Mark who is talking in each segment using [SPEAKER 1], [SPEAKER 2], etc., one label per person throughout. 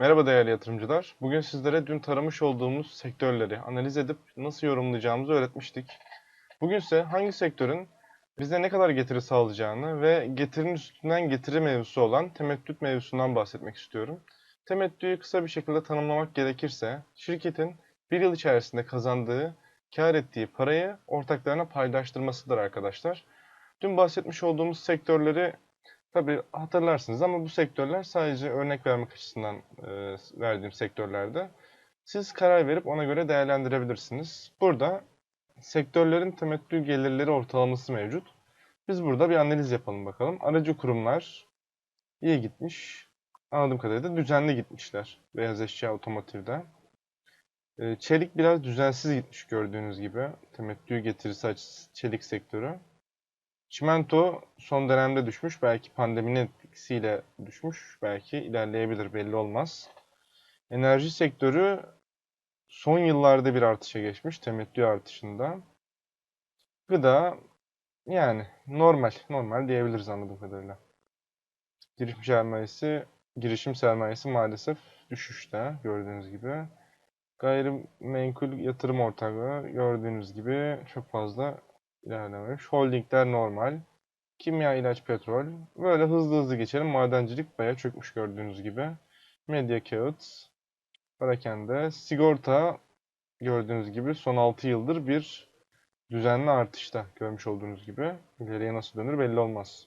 [SPEAKER 1] Merhaba değerli yatırımcılar. Bugün sizlere dün taramış olduğumuz sektörleri analiz edip nasıl yorumlayacağımızı öğretmiştik. Bugün ise hangi sektörün bize ne kadar getiri sağlayacağını ve getirinin üstünden getiri mevzusu olan temettüt mevzusundan bahsetmek istiyorum. Temettüyü kısa bir şekilde tanımlamak gerekirse, şirketin bir yıl içerisinde kazandığı, kar ettiği parayı ortaklarına paylaştırmasıdır arkadaşlar. Dün bahsetmiş olduğumuz sektörleri Tabii hatırlarsınız ama bu sektörler sadece örnek vermek açısından e, verdiğim sektörlerde. Siz karar verip ona göre değerlendirebilirsiniz. Burada sektörlerin temettü gelirleri ortalaması mevcut. Biz burada bir analiz yapalım bakalım. Aracı kurumlar iyi gitmiş. Anladığım kadarıyla düzenli gitmişler. Beyaz eşya otomotivde. E, Çelik biraz düzensiz gitmiş gördüğünüz gibi. Temettü getirisi açısı çelik sektörü. Çimento son dönemde düşmüş. Belki pandeminin etkisiyle düşmüş. Belki ilerleyebilir belli olmaz. Enerji sektörü son yıllarda bir artışa geçmiş. Temettü artışında. Gıda yani normal. Normal diyebiliriz anladığım kadarıyla. Girişim sermayesi, girişim sermayesi maalesef düşüşte gördüğünüz gibi. Gayrimenkul yatırım ortaklığı gördüğünüz gibi çok fazla ilerlememiş. Holdingler normal. Kimya, ilaç, petrol. Böyle hızlı hızlı geçelim. Madencilik bayağı çökmüş gördüğünüz gibi. Medya, kağıt. Perakende. Sigorta gördüğünüz gibi son 6 yıldır bir düzenli artışta görmüş olduğunuz gibi. İleriye nasıl dönür belli olmaz.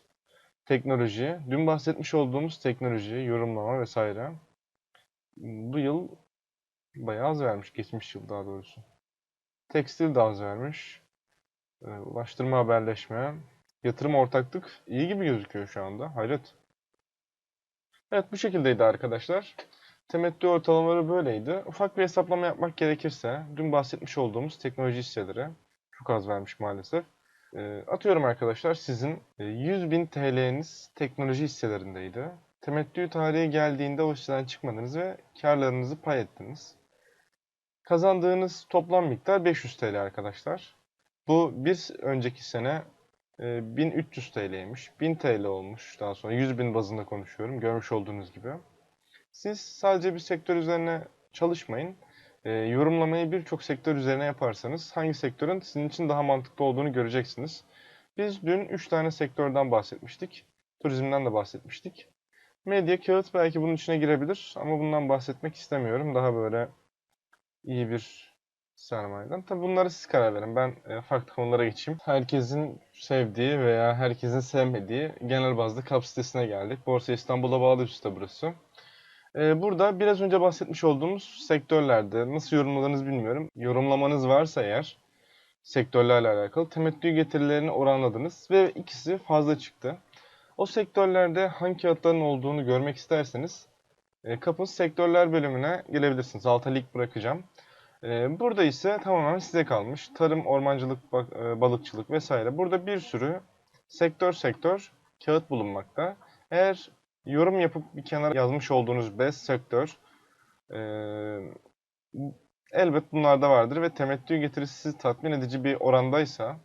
[SPEAKER 1] Teknoloji. Dün bahsetmiş olduğumuz teknoloji, yorumlama vesaire. Bu yıl bayağı az vermiş. Geçmiş yıl daha doğrusu. Tekstil de az vermiş. Ee, Ulaştırma haberleşme. Yatırım ortaklık iyi gibi gözüküyor şu anda. Hayret. Evet bu şekildeydi arkadaşlar. Temettü ortalamaları böyleydi. Ufak bir hesaplama yapmak gerekirse dün bahsetmiş olduğumuz teknoloji hisseleri çok az vermiş maalesef. Ee, atıyorum arkadaşlar sizin e, 100.000 TL'niz teknoloji hisselerindeydi. Temettü tarihi geldiğinde o hisseden çıkmadınız ve karlarınızı pay ettiniz. Kazandığınız toplam miktar 500 TL arkadaşlar. Bu bir önceki sene e, 1300 TL'ymiş. 1000 TL olmuş daha sonra. 100 bin bazında konuşuyorum. Görmüş olduğunuz gibi. Siz sadece bir sektör üzerine çalışmayın. E, yorumlamayı birçok sektör üzerine yaparsanız hangi sektörün sizin için daha mantıklı olduğunu göreceksiniz. Biz dün 3 tane sektörden bahsetmiştik. Turizmden de bahsetmiştik. Medya, kağıt belki bunun içine girebilir ama bundan bahsetmek istemiyorum. Daha böyle iyi bir sermayeden. Tabii bunları siz karar verin. Ben e, farklı konulara geçeyim. Herkesin sevdiği veya herkesin sevmediği genel bazda KAP sitesine geldik. Borsa İstanbul'a bağlı bir site burası. E, burada biraz önce bahsetmiş olduğumuz sektörlerde nasıl yorumladığınızı bilmiyorum. Yorumlamanız varsa eğer sektörlerle alakalı temettü getirilerini oranladınız ve ikisi fazla çıktı. O sektörlerde hangi kağıtların olduğunu görmek isterseniz e, kapın sektörler bölümüne gelebilirsiniz. Alta link bırakacağım. Ee, Burada ise tamamen size kalmış. Tarım, ormancılık, e, balıkçılık vesaire. Burada bir sürü sektör sektör kağıt bulunmakta. Eğer yorum yapıp bir kenara yazmış olduğunuz best sektör e, elbet bunlarda vardır ve temettü getirisi sizi tatmin edici bir orandaysa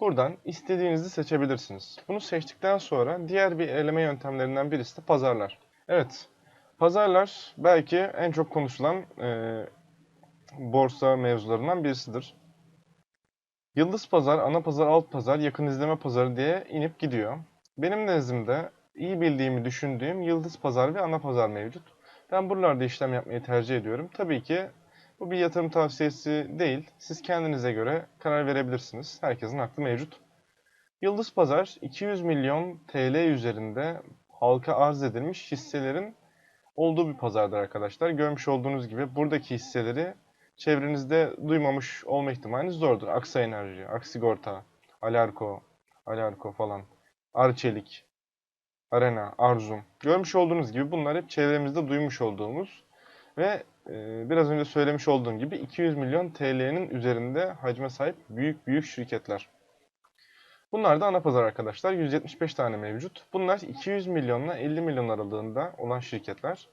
[SPEAKER 1] buradan istediğinizi seçebilirsiniz. Bunu seçtikten sonra diğer bir eleme yöntemlerinden birisi de pazarlar. Evet, pazarlar belki en çok konuşulan e, borsa mevzularından birisidir. Yıldız pazar, ana pazar, alt pazar, yakın izleme pazarı diye inip gidiyor. Benim nezdimde iyi bildiğimi düşündüğüm yıldız pazar ve ana pazar mevcut. Ben buralarda işlem yapmayı tercih ediyorum. Tabii ki bu bir yatırım tavsiyesi değil. Siz kendinize göre karar verebilirsiniz. Herkesin aklı mevcut. Yıldız Pazar 200 milyon TL üzerinde halka arz edilmiş hisselerin olduğu bir pazardır arkadaşlar. Görmüş olduğunuz gibi buradaki hisseleri çevrenizde duymamış olma ihtimaliniz zordur. Aksa Enerji, Aksigorta, Alarko, Alarko falan, Arçelik, Arena, Arzum. Görmüş olduğunuz gibi bunlar hep çevremizde duymuş olduğumuz ve e, biraz önce söylemiş olduğum gibi 200 milyon TL'nin üzerinde hacme sahip büyük büyük şirketler. Bunlar da ana pazar arkadaşlar. 175 tane mevcut. Bunlar 200 milyonla 50 milyon aralığında olan şirketler.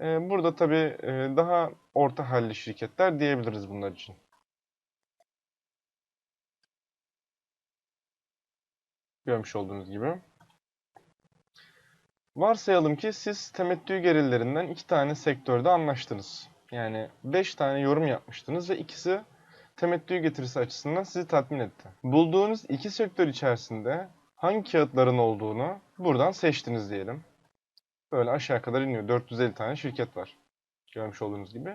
[SPEAKER 1] Ee, Burada tabii e, daha orta halli şirketler diyebiliriz bunlar için. Görmüş olduğunuz gibi. Varsayalım ki siz temettü gelirlerinden iki tane sektörde anlaştınız. Yani 5 tane yorum yapmıştınız ve ikisi temettü getirisi açısından sizi tatmin etti. Bulduğunuz iki sektör içerisinde hangi kağıtların olduğunu buradan seçtiniz diyelim. Böyle aşağı kadar iniyor. 450 tane şirket var. Görmüş olduğunuz gibi.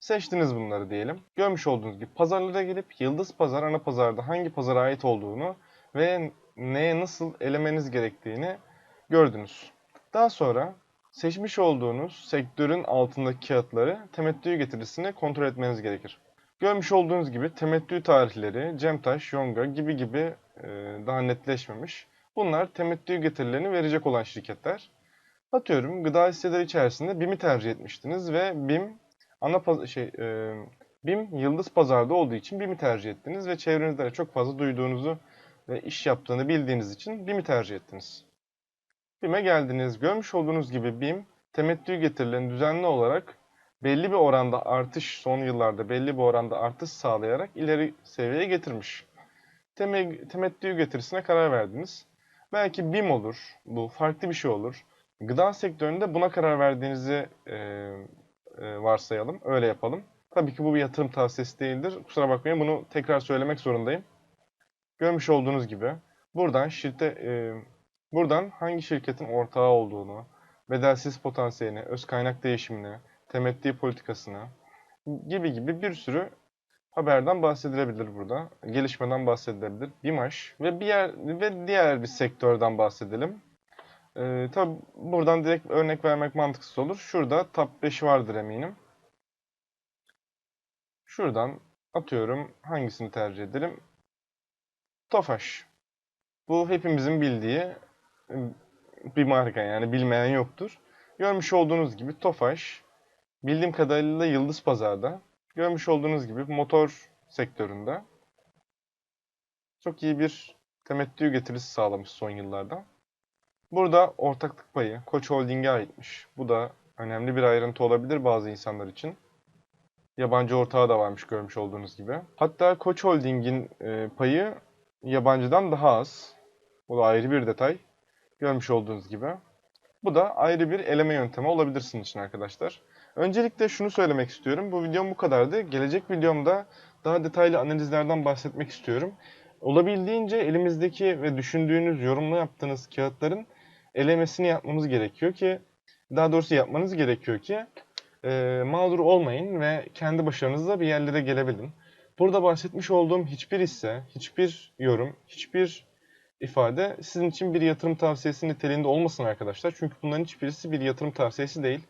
[SPEAKER 1] Seçtiniz bunları diyelim. Görmüş olduğunuz gibi pazarlara gelip Yıldız Pazar ana pazarda hangi pazara ait olduğunu ve neye nasıl elemeniz gerektiğini gördünüz. Daha sonra seçmiş olduğunuz sektörün altındaki kağıtları temettü getirisini kontrol etmeniz gerekir. Görmüş olduğunuz gibi temettü tarihleri, Cemtaş, Yonga gibi gibi daha netleşmemiş. Bunlar temettü getirilerini verecek olan şirketler. Atıyorum gıda hisseleri içerisinde BİM'i tercih etmiştiniz ve BİM ana şey e, BİM yıldız pazarda olduğu için BİM'i tercih ettiniz ve çevrenizde de çok fazla duyduğunuzu ve iş yaptığını bildiğiniz için BİM'i tercih ettiniz. BİM'e geldiniz. Görmüş olduğunuz gibi BİM temettü getirilerini düzenli olarak belli bir oranda artış son yıllarda belli bir oranda artış sağlayarak ileri seviyeye getirmiş. Teme- temettü getirisine karar verdiniz. Belki BİM olur, bu farklı bir şey olur. Gıda sektöründe buna karar verdiğinizi e, e, varsayalım, öyle yapalım. Tabii ki bu bir yatırım tavsiyesi değildir. Kusura bakmayın bunu tekrar söylemek zorundayım. Görmüş olduğunuz gibi buradan şirkete, e, buradan hangi şirketin ortağı olduğunu, bedelsiz potansiyelini, öz kaynak değişimini, temettü politikasını gibi gibi bir sürü haberden bahsedilebilir burada. Gelişmeden bahsedilebilir. BİMAŞ ve bir yer ve diğer bir sektörden bahsedelim. Ee, tabii buradan direkt örnek vermek mantıksız olur. Şurada top 5 vardır eminim. Şuradan atıyorum hangisini tercih edelim? Tofaş. Bu hepimizin bildiği ıı, bir marka yani bilmeyen yoktur. Görmüş olduğunuz gibi Tofaş bildiğim kadarıyla Yıldız Pazar'da. Görmüş olduğunuz gibi motor sektöründe çok iyi bir temettü getirisi sağlamış son yıllarda. Burada ortaklık payı Koç Holding'e aitmiş. Bu da önemli bir ayrıntı olabilir bazı insanlar için. Yabancı ortağı da varmış görmüş olduğunuz gibi. Hatta Koç Holding'in e, payı yabancıdan daha az. Bu da ayrı bir detay. Görmüş olduğunuz gibi. Bu da ayrı bir eleme yöntemi olabilir sizin için arkadaşlar. Öncelikle şunu söylemek istiyorum. Bu videom bu kadardı. Gelecek videomda daha detaylı analizlerden bahsetmek istiyorum. Olabildiğince elimizdeki ve düşündüğünüz, yorumlu yaptığınız kağıtların elemesini yapmamız gerekiyor ki, daha doğrusu yapmanız gerekiyor ki e, mağdur olmayın ve kendi başarınızla bir yerlere gelebilin. Burada bahsetmiş olduğum hiçbir hisse, hiçbir yorum, hiçbir ifade sizin için bir yatırım tavsiyesi niteliğinde olmasın arkadaşlar. Çünkü bunların hiçbirisi bir yatırım tavsiyesi değil.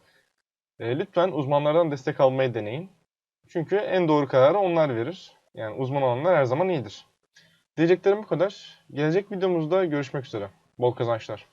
[SPEAKER 1] E, lütfen uzmanlardan destek almayı deneyin. Çünkü en doğru kararı onlar verir. Yani uzman olanlar her zaman iyidir. Diyeceklerim bu kadar. Gelecek videomuzda görüşmek üzere. Bol kazançlar.